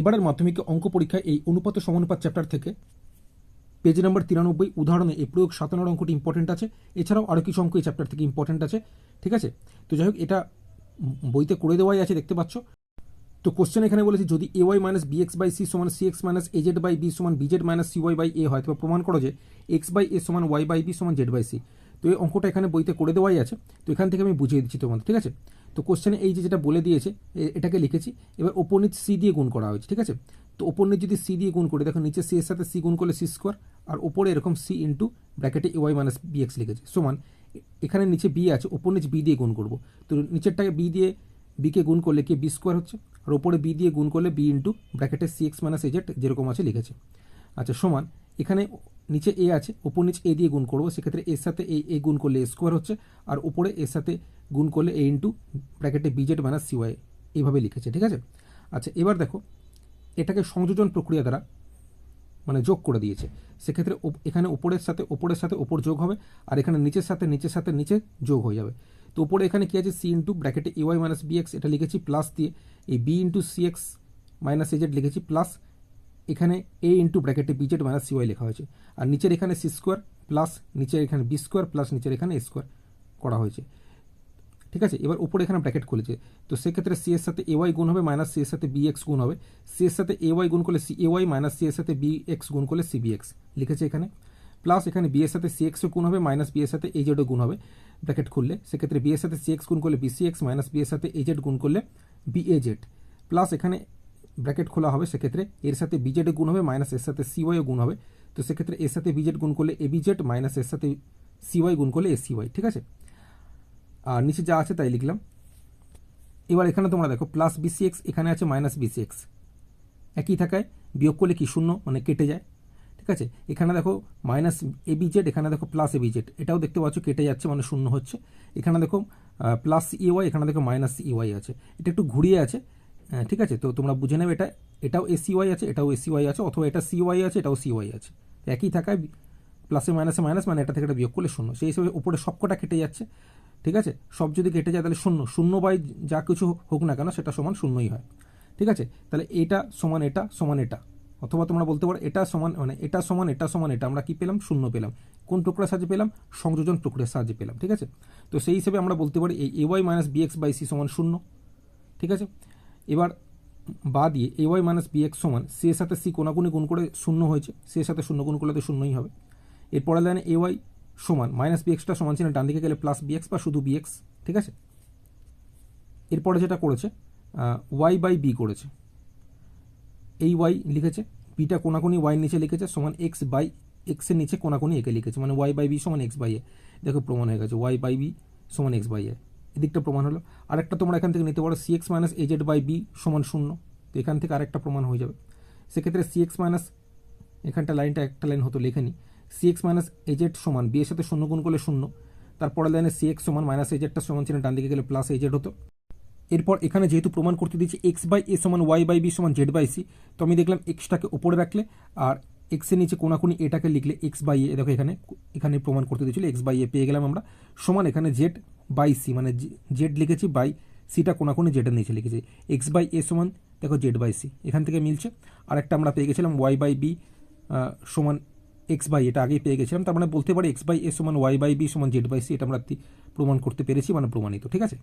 এবারের মাধ্যমিকে অঙ্ক পরীক্ষায় এই অনুপাত সমানুপাত চ্যাপ্টার থেকে পেজ নাম্বার তিরানব্বই, উদাহরণে এই প্রয়োগ সাতান্ন অঙ্কটি ইম্পর্টেন্ট আছে। এছাড়াও আরও কিছু অঙ্ক এই চ্যাপ্টার থেকে ইম্পর্টেন্ট আছে, ঠিক আছে? তো যাই হোক, এটা বইতে করে দেওয়াই আছে, দেখতে পাচ্ছ। তো কোশ্চেন এখানে বলেছে, যদি A Y minus B X by C সমান C X minus A Z by B সমান B Z minus C Y by A হয় তবে প্রমাণ করো যে এক্স বাই এ সমান ওয়াই বাই বি সমান জেড বাই সি তো এই অঙ্কটা এখানে বইতে করে দেওয়াই আছে। তো এখান থেকে আমি বুঝিয়ে দিচ্ছি তোমাদের, ঠিক আছে? তো কোশ্চেনে এই যে যেটা বলে দিয়েছে এটাকে লিখেছি। এবার ওপর নিচ সি দিয়ে গুণ করা হয়েছে, ঠিক আছে? তো ওপর নিচ যদি সি দিয়ে গুণ করে, দেখো নিচে সি এর সাথে সি গুণ করলে সি স্কোয়ার আর ওপরে এরকম সি ইন্টু ব্র্যাকেটে A Y minus B X লিখেছে। সমান, এখানে নিচে বি আছে ওপর নিচ বি দিয়ে গুণ করব। তো নিচেরটাকে বি দিয়ে বিকে গুণ করলে কি বি স্কোয়ার হচ্ছে? আর ওপরে বি দিয়ে গুণ করলে বি ইন্টু ব্র্যাকেটে C X minus A Z যেরকম আছে লিখেছে। আচ্ছা সমান এখানে নিচে এ আছে ওপর নিচে এ দিয়ে গুণ করব। সেক্ষেত্রে এর সাথে এই এ গুণ করলে এ স্কোয়ার হচ্ছে, আর উপরে এর সাথে গুণ করলে এ ইন্টু ব্র্যাকেটে বিজেড মাইনাস সিওয়াই এইভাবে লিখেছে, ঠিক আছে? আচ্ছা এবার দেখো, এটাকে সংযোজন প্রক্রিয়া দ্বারা মানে যোগ করে দিয়েছে। সেক্ষেত্রে এখানে উপরের সাথে ওপরের সাথে ওপর যোগ হবে, আর এখানে নিচের সাথে নিচের সাথে নিচে যোগ হয়ে যাবে। তো উপরে এখানে কী আছে? সি ইন্টু ব্র্যাকেটে A Y minus B X এটা লিখেছি প্লাস দিয়ে, এই B into C X minus AZ লিখেছি প্লাস এখানে এ ইন্টু ব্র্যাকেটে বিজেড মাইনাস সিওয়াই লেখা হয়েছে। আর নিচের এখানে সি স্কোয়ার প্লাস নিচের এখানে বি স্কোয়ার প্লাস নিচের এখানে এ স্কোয়ার করা হয়েছে। ঠিক আছে? এবার উপরে এখানে ব্র্যাকেট খুলেছে। তো সেক্ষেত্রে সি এর সাথে এ ওয়াই গুণ হবে মাইনাস সি এর সাথে বি এক্স গুণ হবে। সি এর সাথে এ ওয়াই গুণ করলে C A Y minus C এর সাথে বি এক্স গুণ করলে সি বি এক্স লিখেছে এখানে। প্লাস এখানে বি এর সাথে সি এক্সও গুণ হবে মাইনাস বি এর সাথে এ জেডও গুণ হবে ব্র্যাকেট খুললে। সেক্ষেত্রে বি এর সাথে সি এক্স গুণ করলে B C X minus B এর সাথে এ জেড গুণ করলে বি এ জেড প্লাস এখানে ব্র্যাকেট খোলা হবে, সেক্ষেত্রে এর সাথে বিজেড গুণ হবে মাইনাস এর সাথে সিওয়াইও গুণ হবে। তো সেক্ষেত্রে এর সাথে বিজেড গুণ করলে এ বিজেড মাইনাস এর সাথে সিওয়াই গুণ করলে এ সিওয়াই ঠিক আছে? আর নিচে যা আছে তাই লিখলাম। এবার এখানে তোমরা দেখো প্লাস বিসি এক্স এখানে আছে মাইনাস বিসি এক্স একই থাকায় বিয়োগ করলে কি শূন্য? মানে কেটে যায়। ঠিক আছে? এখানে দেখো মাইনাস এ জেড এখানে দেখো প্লাস এ জেড এটাও দেখতে পাচ্ছ কেটে যাচ্ছে মানে শূন্য হচ্ছে। এখানে দেখো প্লাস ই ওয়াই এখানে দেখো মাইনাস ই ওয়াই আছে। এটা একটু ঘুরিয়ে আছে। ঠিক আছে? তো তোমরা বুঝে নেবে এটা, এটাও এসি ওয়াই আছে, এটাও এসি ওয়াই আছে, অথবা এটা সি ওয়াই আছে, এটাও সি ওয়াই আছে। একই থাকায় প্লাসে মাইনাসে মাইনাস মানে এটা থেকে এটা বিয়োগ করলে শূন্য। সেই হিসেবে উপরে সবকটা কেটে যাচ্ছে, ঠিক আছে? সব যদি কেটে যায় তাহলে শূন্য। শূন্য বাই যা কিছু হোক না কেন সেটা সমান শূন্যই হয়, ঠিক আছে? তাহলে এটা সমান এটা সমান এটা। অথবা তোমরা বলতে পারো এটা সমান মানে এটা সমান এটা সমান, এটা আমরা কি পেলাম? শূন্য পেলাম। কোন প্রক্রিয়ার সাহায্যে পেলাম? সংযোজন প্রক্রিয়ার সাহায্যে পেলাম, ঠিক আছে? তো সেই হিসেবে আমরা বলতে পারি এই A Y minus B X by C সমান শূন্য, ঠিক আছে? এবার বা দিয়ে A Y minus B X সমান সি এর সাথে সি কোনাকুনি গুণ করে শূন্য হয়েছে। সি এর সাথে শূন্য গুণ করলে তো শূন্যই হবে। এরপরে লাইনে এ ওয়াই সমান মাইনাস বি এক্সটা সমান ছিল ডান দিকে গেলে প্লাস বি এক্স বা শুধু বি এক্স ঠিক আছে? এরপরে যেটা করেছে ওয়াই বাই বি করেছে। এই ওয়াই লিখেছে বিটা কোনাকুনি ওয়াই নিচে লিখেছে, সমান এক্স বাই এক্সের নিচে কোনাকুনি একে লিখেছে। মানে ওয়াই বাই বি সমান এক্স বাই এ দেখো প্রমাণ হয়ে গেছে ওয়াই বাই বি সমান এক্স বাই এ এদিকটা প্রমাণ হলো। আরেকটা তোমরা এখান থেকে নিতে পারো C X minus A Z by B সমান শূন্য। তো এখান থেকে আরেকটা প্রমাণ হয়ে যাবে। সেক্ষেত্রে সি এক্স মাইনাস এখানটা লাইনটা একটা লাইন হতো লেখেনি C X minus A Z সমান বি এর সাথে শূন্য গুণ করলে শূন্য। তারপরে লাইনে সি এক্স সমান মাইনাস এজেডটা সমান ছিল ডান দিকে গেলে প্লাস এজেড হতো। এরপর এখানে যেহেতু প্রমাণ করতে দিয়েছি এক্স বাই এ সমান ওয়াই বাই বি সমান জেড বাই সি তো আমি দেখলাম এক্সটাকে ওপরে রাখলে আর এক্সের নিচে কোনাকুনি এটাকে লিখলে এক্স বাই এ দেখো এখানে এখানে প্রমাণ করতে দিয়েছিল এক্স বাই এ পেয়ে গেলাম আমরা। সমান এখানে জেড বাই সি মানে জেড লিখেছি বাই সিটা কোনাকোনি জেডের নিচে লিখেছি। এক্স বাই এ সমান, দেখো জেড বাই সি এখান থেকে মিলছে। আর একটা আমরা পেয়ে গেছিলাম ওয়াই বাই বি সমান এক্স বাই এটা আগেই পেয়ে গেছিলাম। তার মানে বলতে পারি এক্স বাই এ সমান ওয়াই বাই বি সমান জেড বাই সি এটা আমরা প্রমাণ করতে পেরেছি মানে প্রমাণিত, ঠিক আছে?